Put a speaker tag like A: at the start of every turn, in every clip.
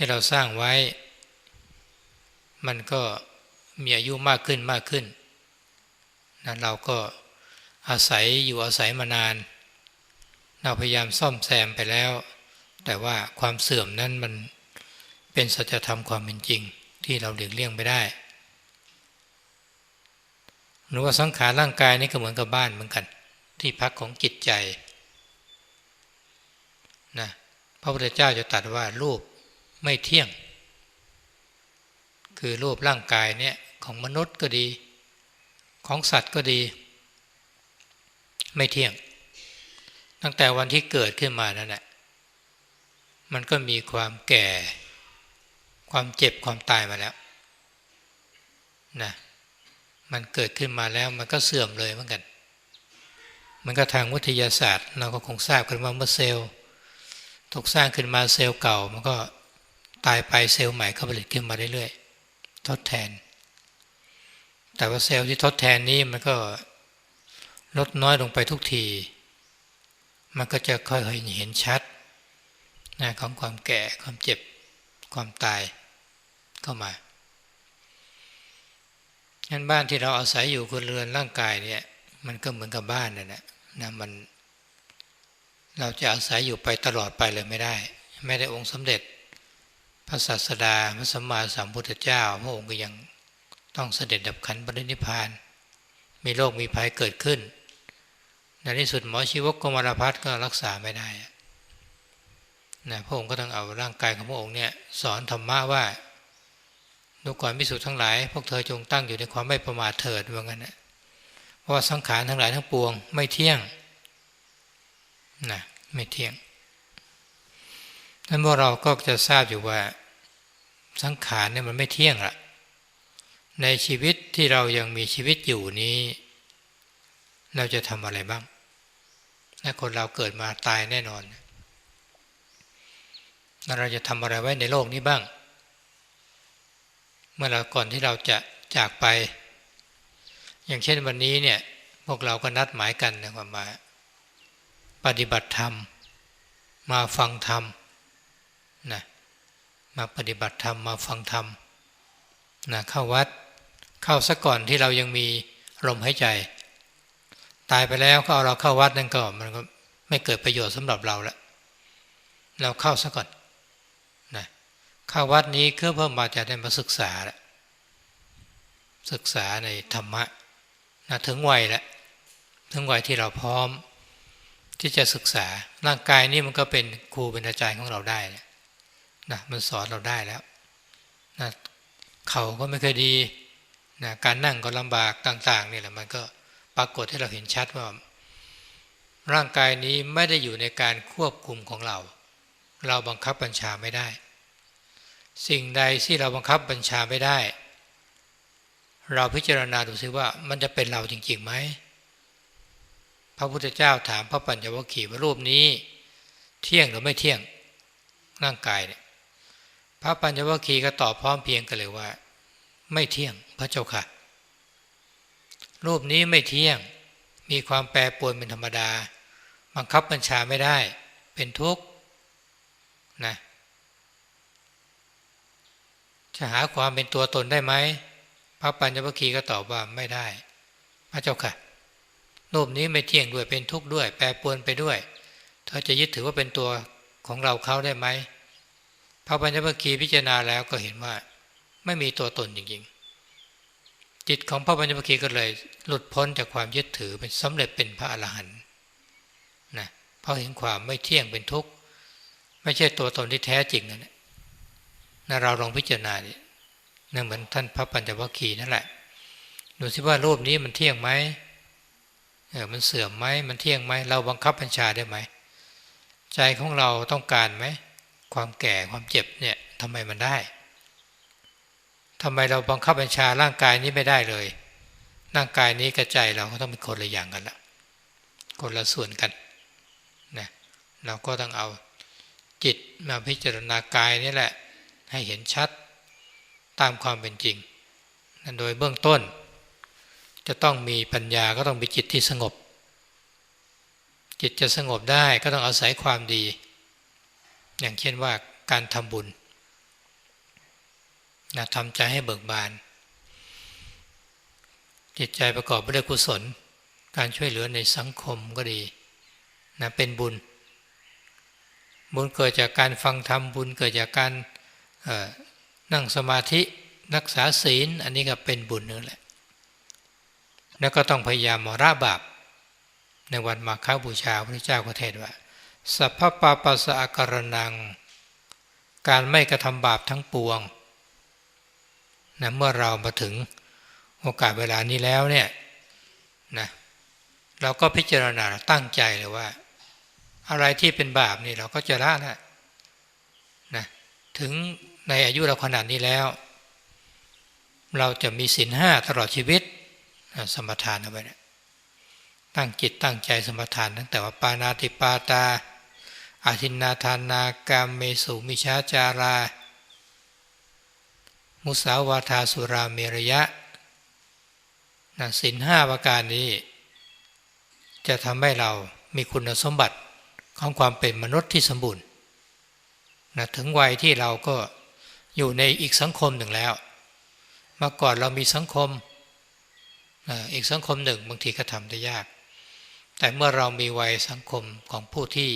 A: ที่เราสร้างไว้ มันก็มีอายุมากขึ้นมากขึ้นนะเราก็อาศัยอยู่อาศัยมานาน เราพยายามซ่อมแซมไปแล้ว แต่ว่าความเสื่อมนั้นมันเป็นสัจธรรมความเป็นจริง ที่เราหลีกเลี่ยงไม่ได้หรือว่าสังขารร่างกายนี่ก็เหมือนกับบ้านเหมือนกัน ที่พักของจิตใจนะพระพุทธเจ้าจะตรัสว่ารูป ไม่เที่ยง คือรูปร่างกายเนี่ยของมนุษย์ก็ดี ของสัตว์ก็ดี ไม่เที่ยง ตั้งแต่วันที่เกิดขึ้นมานั่นแหละมันก็มีความแก่ ความเจ็บความตายมาแล้วนะมันเกิดขึ้นมาแล้วมันก็เสื่อมเลยเหมือนกัน มันก็ทางวิทยาศาสตร์ เราก็คงทราบกันว่าเมื่อเซลล์ถูกสร้างขึ้นมาเซลล์เก่ามันก็ ตายไปเซลล์ใหม่ก็ผลิตขึ้นมาเรื่อยๆทดแทน แต่ว่าเซลล์ที่ทดแทนนี้มันก็ลดน้อยลงไปทุกที มันก็จะค่อยๆเห็นชัดนะของความแก่ความเจ็บความตายเข้ามางั้นบ้านที่เราอาศัยอยู่คนเรือนร่างกายเนี่ย มันก็เหมือนกับบ้านนั่นแหละนะมัน เราจะอาศัยอยู่ไปตลอดไปเลยไม่ได้ ไม่ได้องค์สมเด็จ พระศาสดาพระสัมมาสัมพุทธเจ้า พระองค์ก็ยังต้องเสด็จดับขันปรินิพาน มีโรคมีภัยเกิดขึ้น ในที่สุดหมอชีวกกมารพัฒก็รักษาไม่ได้นะพระองค์ก็ต้องเอาร่างกายของพระองค์เนี่ยสอนธรรมะว่าดูก่อนพิสุทธ์ทั้งหลาย พวกเธอจงตั้งอยู่ในความไม่ประมาทเถิดว่างั้นนะเพราะว่าสังขารทั้งหลายทั้งปวง ไม่เที่ยงนะไม่เที่ยงนั้นพวกเราก็จะทราบอยู่ว่า สังขารเนี่ยมันไม่เที่ยงละในชีวิตที่เรายังมีชีวิตอยู่นี้ เราจะทำอะไรบ้างถ้าคนเราเกิดมาตายแน่นอนเราจะทำอะไรไว้ในโลกนี้บ้าง เมื่อเราก่อนที่เราจะจากไป อย่างเช่นวันนี้เนี่ย พวกเราก็นัดหมายกันนะว่ามา ปฏิบัติธรรม มาฟังธรรมนะ มาปฏิบัติธรรมมาฟังธรรมนะเข้าวัดเข้าซะก่อนที่เรายังมีลมหายใจ ตายไปแล้วก็เอาเราเข้าวัดนั่นก็มันก็ไม่เกิดประโยชน์สำหรับเราละเราเข้าซะก่อนนะเข้าวัดนี้เพื่อเพิ่มมาจะได้มาศึกษาละศึกษาในธรรมะนะถึงวัยแล้วถึงวัยที่เราพร้อมที่จะศึกษาร่างกายนี่มันก็เป็นครูเป็นอาจารย์ของเราได้นะ มันสอนเราได้แล้วนะเขาก็ไม่เคยดีนะการนั่งก็ลำบากต่างๆนี่แหละมันก็ปรากฏให้เราเห็นชัดว่า ร่างกายนี้ไม่ได้อยู่ในการควบคุมของเรา เราบังคับบัญชาไม่ได้ สิ่งใดที่เราบังคับบัญชาไม่ได้ เราพิจารณาดูซิว่ามันจะเป็นเราจริงๆไหมพระพุทธเจ้าถามพระปัญจวัคคีย์ว่ารูปนี้ เที่ยงหรือไม่เที่ยงร่างกายเนี่ย พระปัญจวัคคีย์ก็ตอบพร้อมเพียงกันเลยว่า ไม่เที่ยงพระเจ้าค่ะ รูปนี้ไม่เที่ยงมีความแปรปรวนเป็นธรรมดา บังคับบัญชาไม่ได้ เป็นทุกข์นะจะหาความเป็นตัวตนได้ไหมพระปัญจวัคคีย์ก็ตอบว่าไม่ได้ พระเจ้าค่ะรูปนี้ไม่เที่ยงด้วยเป็นทุกข์ด้วย แปรปรวนไปด้วย เธอจะยึดถือว่าเป็นตัวของเราเขาได้ไหม พระปัญญวคีพิจารณาแล้วก็เห็นว่า ไม่มีตัวตนจริงๆ จิตของพระปัญญวคีก็เลย หลุดพ้นจากความยึดถือเป็นสำเร็จเป็นพระอรหันต์นะเพราะเห็นความไม่เที่ยงเป็นทุกข์ไม่ใช่ตัวตนที่แท้จริงนั่นนะเราลองพิจารณาดินั่นเหมือนท่านพระปัญจวัคคีย์นั่นแหละ ดูสิว่ารูปนี้มันเที่ยงไหมเออมันเสื่อมไหมมันเที่ยงไหมเราบังคับบัญชาได้ไหม ใจของเราต้องการไหม ความแก่ความเจ็บเนี่ยทำไมมันได้ทำไมเราบังคับบัญชาร่างกายนี้ไม่ได้เลย ร่างกายนี้กับใจเราก็ต้องเป็นคนละอย่างกันละคนละส่วนกันนะเราก็ต้องเอาจิตมาพิจารณากายนี่แหละ ให้เห็นชัดตามความเป็นจริงนั่นโดยเบื้องต้น จะต้องมีปัญญาก็ต้องมีจิตที่สงบ จิตจะสงบได้ก็ต้องอาศัยความดี อย่างเช่นว่าการทำบุญนะทำใจให้เบิกบาน จิตใจประกอบไปด้วยกุศล การช่วยเหลือในสังคมก็ดีนะเป็นบุญ บุญเกิดจากการฟังธรรมบุญเกิดจากการนั่งสมาธิรักษาศีล อันนี้ก็เป็นบุญนึงแหละ แล้วก็ต้องพยายามมระบาปในวันมาฆบูชาพระเจ้าก็เทศว่า สัพพปาปัสสะการนัง การไม่กระทำบาปทั้งปวงนะเมื่อเรามาถึงโอกาสเวลานี้แล้วเนี่ยนะเราก็พิจารณาตั้งใจเลยว่า อะไรที่เป็นบาปนี่เราก็จะละนะนะถึงในอายุเราขนาดนี้แล้ว เราจะมีศีลห้าตลอดชีวิตสมทานเอาไว้นะตั้งจิตตั้งใจสมทานตั้งแต่ว่าปานาติปาตา อาทินนาทานากามเมสุมิชาจารา มุสาวาทาสุราเมรยะนะสินห้าประการนี้ จะทำให้เรามีคุณสมบัติของความเป็นมนุษย์ที่สมบูรณ์นะถึงวัยที่เราก็อยู่ในอีกสังคมหนึ่งแล้ว เมื่อก่อนเรามีสังคมนะอีกสังคมหนึ่งบางทีก็ทำได้ยาก แต่เมื่อเรามีวัยสังคมของผู้ที่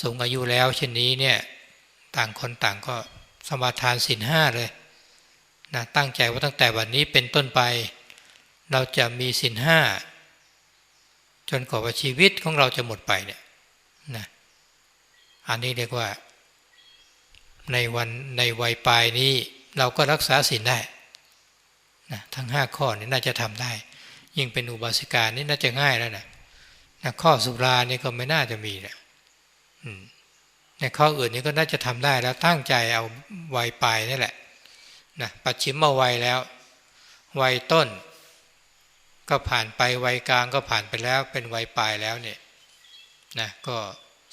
A: สูงอายุแล้วเช่นนี้เนี่ยต่างคนต่างก็สมาทานศีลห้าเลยนะตั้งใจว่าตั้งแต่วันนี้เป็นต้นไป เราจะมีศีลห้าจนกว่าชีวิตของเราจะหมดไปเนี่ยนะอันนี้เรียกว่า ในวันในวัยปลายนี้เราก็รักษาศีลได้นะทั้งห้าข้อนี้น่าจะทำได้ ยิ่งเป็นอุบาสิกานี่น่าจะง่ายแล้วนะนะข้อสุรานี่ก็ไม่น่าจะมีนะ ในข้ออื่นนี้ก็น่าจะทำได้แล้วตั้งใจเอาวัยปลายนี่แหละนะปัจฉิมมาวัยแล้ว วัยต้น ก็ผ่านไปวัยกลางก็ผ่านไปแล้วเป็นวัยปลายแล้วเนี่ยนะก็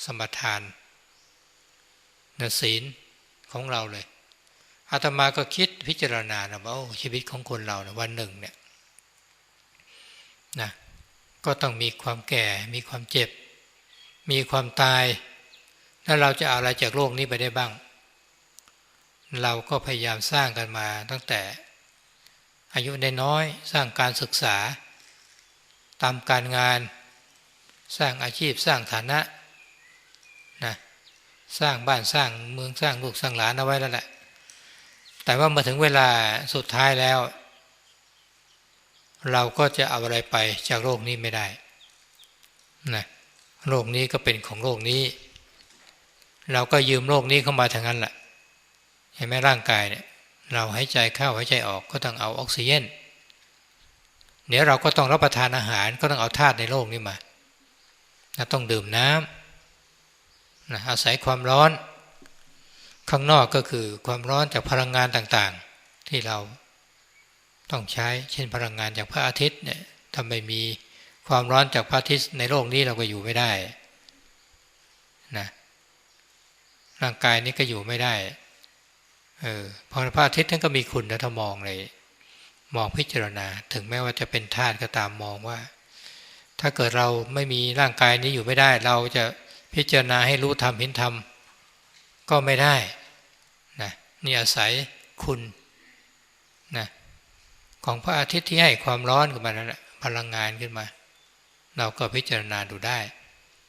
A: สมทานนศีลของเราเลยอาตมาก็คิดพิจารณานะว่าชีวิตของคนเรานะวันหนึ่งเนี่ยนะก็ต้องมีความแก่ มีความเจ็บ มีความตาย แล้วเราจะเอาอะไรจากโลกนี้ไปได้บ้าง เราก็พยายามสร้างกันมาตั้งแต่ อายุได้น้อยสร้างการศึกษา ตามการงาน สร้างอาชีพสร้างฐานะนะสร้างบ้านสร้างเมืองสร้างลูกสร้างหลานเอาไว้แล้วแหละ แต่ว่ามาถึงเวลาสุดท้ายแล้ว เราก็จะเอาอะไรไปจากโลกนี้ไม่ได้นะโลกนี้ก็เป็นของโลกนี้ เราก็ยืมโลกนี้เข้ามาทางนั้นแหละเห็นไหมร่างกายเนี่ย เราหายใจเข้าหายใจออกก็ต้องเอาออกซิเจนเดี๋ยวเราก็ต้องรับประทานอาหารก็ต้องเอาธาตุในโลกนี้มาต้องดื่มน้ำนะอาศัยความร้อน ข้างนอกก็คือความร้อนจากพลังงานต่างๆ ที่เราต้องใช้เช่นพลังงานจากพระอาทิตย์เนี่ยถ้าไม่มีความร้อนจากพระอาทิตย์ในโลกนี้เราก็อยู่ไม่ได้นะ ร่างกายนี้ก็อยู่ไม่ได้ เออพอพระอาทิตย์ท่านก็มีคุณนะถ้ามองเลย มองพิจารณา ถึงแม้ว่าจะเป็นธาตุก็ตามมองว่า ถ้าเกิดเราไม่มีร่างกายนี้อยู่ไม่ได้ เราจะพิจารณาให้รู้ธรรมเห็นธรรมก็ไม่ได้นะนี่อาศัยคุณนะของพระอาทิตย์ที่ให้ความร้อนขึ้นมานั่นแหละพลังงานขึ้นมา เราก็พิจารณาดูได้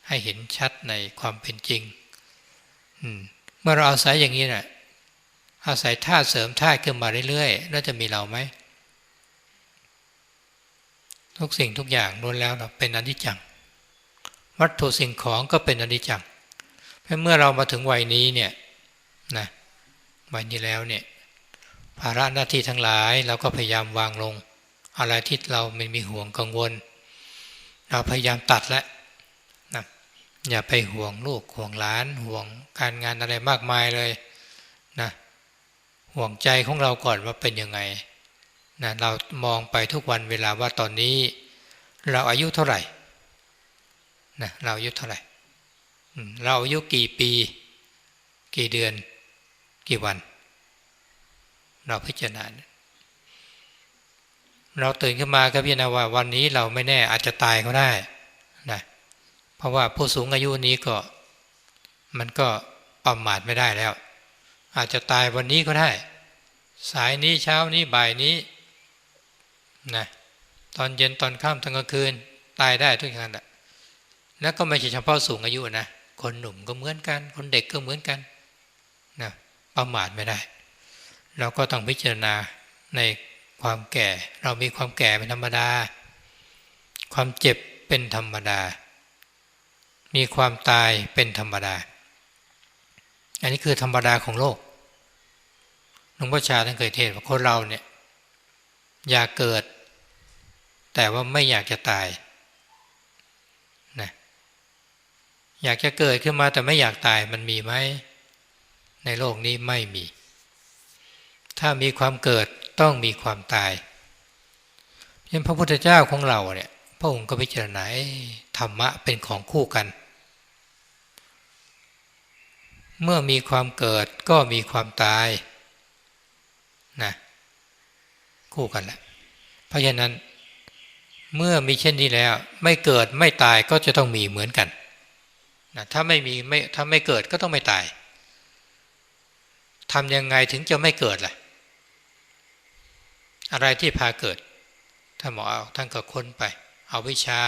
A: ให้เห็นชัดในความเป็นจริง เมื่อเราอาศัยอย่างนี้นะ่ะอาศัยธาตุเสริมธาตุขึ้นมาเรื่อยๆแล้วจะมีเราไหม ทุกสิ่งทุกอย่างล้วนแล้วเราเป็นอนิจจัง วัตถุสิ่งของก็เป็นอนิจจังเพราะเมื่อเรามาถึงวัยนี้เนี่ยนะวัยนี้แล้วเนี่ยภาระหน้าที่ทั้งหลายเราก็พยายามวางลง อะไรที่เราไม่มีห่วงกังวล เราพยายามตัดแล้ว อย่าไปห่วงลูกห่วงหลานห่วงการงานอะไรมากมายเลยนะห่วงใจของเราก่อนว่าเป็นยังไงนะเรามองไปทุกวันเวลาว่าตอนนี้ เราอายุเท่าไหร่นะเราอายุเท่าไหร่เราอายุกี่ปี กี่เดือน กี่วัน เราพิจารณาเราตื่นขึ้นมาก็พิจารณาว่าวันนี้เราไม่แน่อาจจะตายก็ได้ เพราะว่าผู้สูงอายุนี้ก็ มันก็ประมาทไม่ได้แล้ว อาจจะตายวันนี้ก็ได้ สายนี้เช้านี้บ่ายนี้นะตอนเย็นตอนค่ำตอนกลางคืน ตายได้ทุกอย่างแหละแล้วก็ไม่ใช่เฉพาะสูงอายุนะคนหนุ่มก็เหมือนกัน คนเด็กก็เหมือนกันนะประมาทไม่ได้ เราก็ต้องพิจารณาในความแก่ เรามีความแก่เป็นธรรมดา ความเจ็บเป็นธรรมดา มีความตายเป็นธรรมดา อันนี้คือธรรมดาของโลกหลวงพ่อชาท่านเคยเทศว่าคนเราเนี่ย อยากเกิด แต่ว่าไม่อยากจะตายนะอยากจะเกิดขึ้นมาแต่ไม่อยากตายมันมีไหมในโลกนี้ไม่มี ถ้ามีความเกิดต้องมีความตายเช่นพระพุทธเจ้าของเราเนี่ย พระองค์ก็พิจารณาธรรมะเป็นของคู่กัน เมื่อมีความเกิดก็มีความตายนะคู่กันแหละเพราะฉะนั้น เมื่อมีเช่นนี้แล้ว ไม่เกิดไม่ตายก็จะต้องมีเหมือนกันนะถ้าไม่มีไม่ถ้าไม่เกิดก็ต้องไม่ตายทำยังไงถึงจะไม่เกิดล่ะ อะไรที่พาเกิดถ้าหมอเอาท่านก็ค้นไป เอาวิชา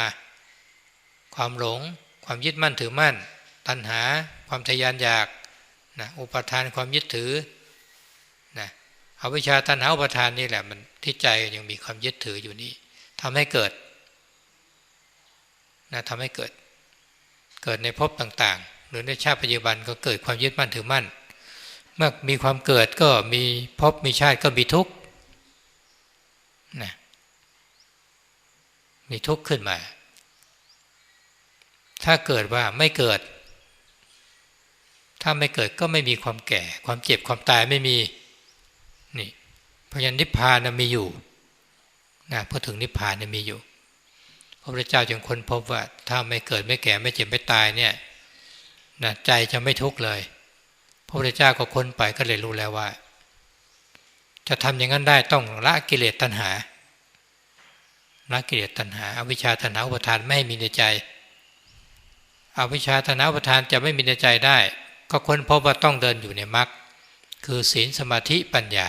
A: ความหลง ความยึดมั่นถือมั่น ตัณหา ความทยานอยากนะอุปทานความยึดถือนะเอาวิชาตัณหาอุปทานนี่แหละมันที่ใจยังมีความยึดถืออยู่นี่ทำให้เกิดนะทำให้เกิด เกิดในภพต่าง ๆ หรือในชาติปัจจุบันก็เกิดความยึดมั่นถือมั่น เมื่อมีความเกิดก็มีภพมีชาติก็มีทุกข์นะ มีทุกข์ขึ้นมา ถ้าเกิดว่าไม่เกิด ถ้าไม่เกิดก็ไม่มีความแก่ ความเจ็บความตายไม่มีนี่เพยัญนิพพานมีอยู่นะพอถึงนิพพานมีอยู่ พระพุทธเจ้าจึงค้นพบว่า ถ้าไม่เกิดไม่แก่ไม่เจ็บไม่ตายเนี่ยนะใจจะไม่ทุกข์เลย พระพุทธเจ้าก็ค้นไปก็เลยรู้แล้วว่า จะทำอย่างนั้นได้ต้องละกิเลสตัณหา ละกิเลสตัณหาอาวิชชาตัณหาอุปทานไม่มีในใจอวิชชาตัณหาอุปทานจะไม่มีในใจได้ ก็ค้นพบว่าต้องเดินอยู่ในมรรคคือศีลสมาธิปัญญา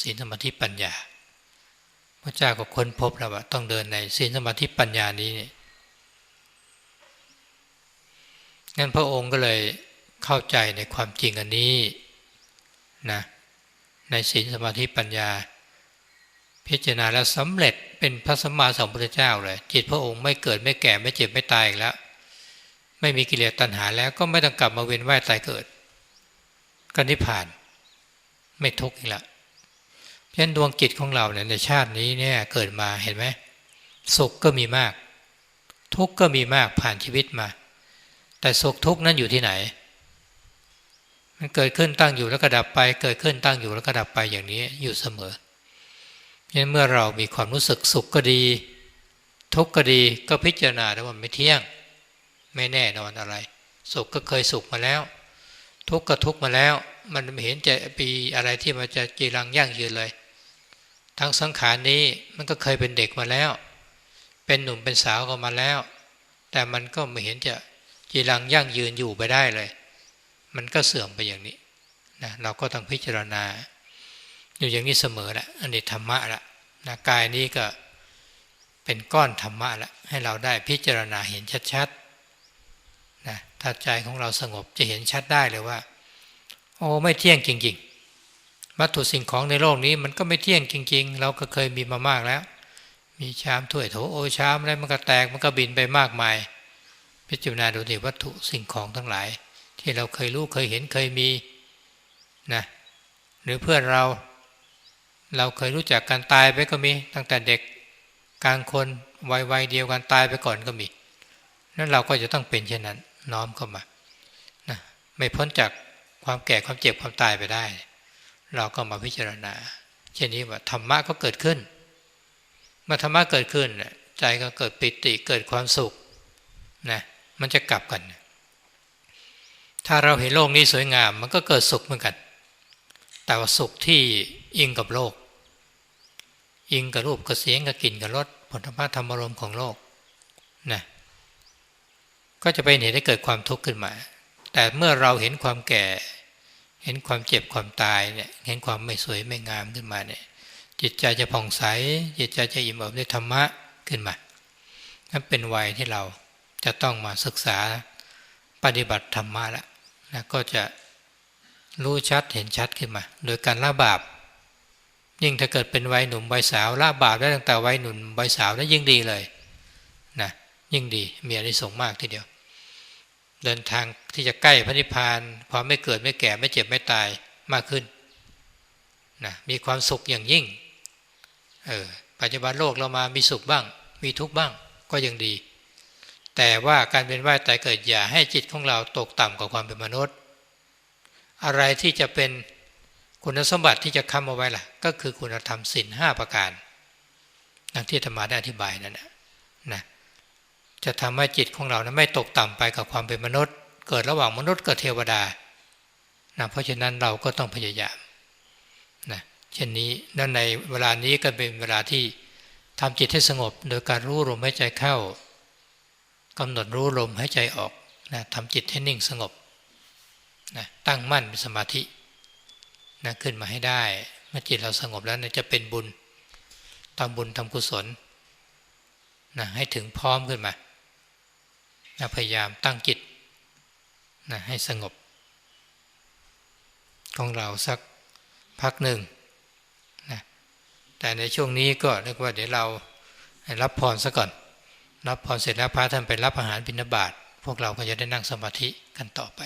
A: ศีลสมาธิปัญญา พระเจ้าก็ค้นพบแล้วว่าต้องเดินในศีลสมาธิปัญญานี้งั้นพระองค์ก็เลยเข้าใจในความจริงอันนี้นะในศีลสมาธิปัญญา พิจารณาแล้วสำเร็จเป็นพระสัมมาสัมพุทธเจ้าเลย จิตพระองค์ไม่เกิดไม่แก่ไม่เจ็บไม่ตายอีกแล้ว ไม่มีกิเลสตัณหาแล้วก็ไม่ต้องกลับมาเวียนว่ายตายเกิดก็นิพพาน ไม่ทุกข์อีกแล้วเพราะฉะนั้นดวงจิตของเราเนี่ยในชาตินี้เนี่ยเกิดมาเห็นไหมสุขก็มีมาก ทุกข์ก็มีมากผ่านชีวิตมา แต่สุขทุกข์นั้นอยู่ที่ไหน มันเกิดขึ้นตั้งอยู่แล้วก็ดับไป เกิดขึ้นตั้งอยู่แล้วก็ดับไปอย่างนี้อยู่เสมอ ยันเมื่อเรามีความรู้สึกสุขก็ดี ทุกข์ก็ดีก็พิจารณาได้ว่าไม่เที่ยง ไม่แน่นอนอะไร สุขก็เคยสุขมาแล้ว ทุกข์ก็ทุกข์มาแล้ว มันไม่เห็นจะปีอะไรที่มันจะจีรังยั่งยืนเลย ทั้งสังขารนี้มันก็เคยเป็นเด็กมาแล้ว เป็นหนุ่มเป็นสาวก็มาแล้ว แต่มันก็ไม่เห็นจะจีรังยั่งยืนอยู่ไปได้เลย มันก็เสื่อมไปอย่างนี้นะเราก็ต้องพิจารณา อยู่อย่างนี้เสมอแหละอันนี้ธรรมะละนะกายนี้ก็เป็นก้อนธรรมะละให้เราได้พิจารณาเห็นชัดๆนะถ้าใจของเราสงบจะเห็นชัดได้เลยว่า โอ้ไม่เที่ยงจริงๆ วัตถุสิ่งของในโลกนี้มันก็ไม่เที่ยงจริง ๆ เราก็เคยมีมามากแล้ว มีชามถ้วยโถโอชามอะไรมันก็แตกมันก็บินไปมากมาย พิจารณาดูดิวัตถุสิ่งของทั้งหลาย ที่เราเคยรู้เคยเห็นเคยมีนะหรือเพื่อนเรา เราเคยรู้จักการตายไปก็มี ตั้งแต่เด็กกลางคนวัยวัยเดียวกันตายไปก่อนก็มีนั้นเราก็จะต้องเป็นเช่นนั้น น้อมเข้ามานะไม่พ้นจากความแก่ความเจ็บความตายไปได้ เราก็มาพิจารณา เช่นนี้ว่าธรรมะก็เกิดขึ้นเมื่อธรรมะเกิดขึ้นใจก็เกิดปิติเกิดความสุขนะมันจะกลับกัน ถ้าเราเห็นโลกนี้สวยงาม มันก็เกิดสุขเหมือนกัน แต่ว่าสุขที่อิงกับโลก อิงกับรูปกับเสียงกับกลิ่นกับรสผลธรรมะธรรมารมณ์ของโลกนะก็จะเป็นเหตุให้เกิดความทุกข์ขึ้นมา แต่เมื่อเราเห็นความแก่ เห็นความเจ็บความตายเนี่ยเห็นความไม่สวยไม่งามขึ้นมาเนี่ยจิตใจจะผ่องใส จิตใจจะอิ่มเอิบด้วยธรรมะขึ้นมานั่นเป็นวัยที่เราจะต้องมาศึกษาปฏิบัติธรรมะแล้วนะก็จะรู้ชัดเห็นชัดขึ้นมา โดยการละบาป ยิ่งถ้าเกิดเป็นวัยหนุ่มวัยสาวละบาปได้ตั้งแต่วัยหนุ่มวัยสาวนั้นยิ่งดีเลยนะยิ่งดีมีอะไรส่งมากทีเดียว เดินทางที่จะใกล้พระนิพพานความไม่เกิดไม่แก่ไม่เจ็บไม่ตายมากขึ้นนะมีความสุขอย่างยิ่งเออปัจจุบันโลกเรามามีสุขบ้าง มีทุกข์บ้างก็ยังดี แต่ว่าการเป็นว่ายตายเกิดอย่าให้จิตของเราตกต่ำกว่าความเป็นมนุษย์ อะไรที่จะเป็น คุณสมบัติที่จะค้ำเอาไว้ล่ะ ก็คือคุณธรรมสินห้าประการดังที่ธรรมาได้อธิบายนั่นนะนะจะทำให้จิตของเรานะไม่ตกต่ำไปกับความเป็นมนุษย์ เกิดระหว่างมนุษย์กับเทวดานะเพราะฉะนั้นเราก็ต้องพยายามนะเช่นนี้นั่นในเวลานี้ก็เป็นเวลาที่ทำจิตให้สงบ โดยการรู้ลมหายใจเข้ากำหนดรู้ลมหายใจออกนะทำจิตให้นิ่งสงบนะตั้งมั่นเป็นสมาธิ นะขึ้นมาให้ได้เมื่อจิตเราสงบแล้วนะจะเป็นบุญทำบุญทำกุศลนะให้ถึงพร้อมขึ้นมานะพยายามตั้งจิตนะให้สงบ ของเราสักพักหนึ่งนะแต่ในช่วงนี้ก็เรียกว่าเดี๋ยวเรารับพรซะก่อน รับพรเสร็จแล้วพระท่านไปรับอาหารบิณฑบาตพวกเราก็จะได้นั่งสมาธิกันต่อไป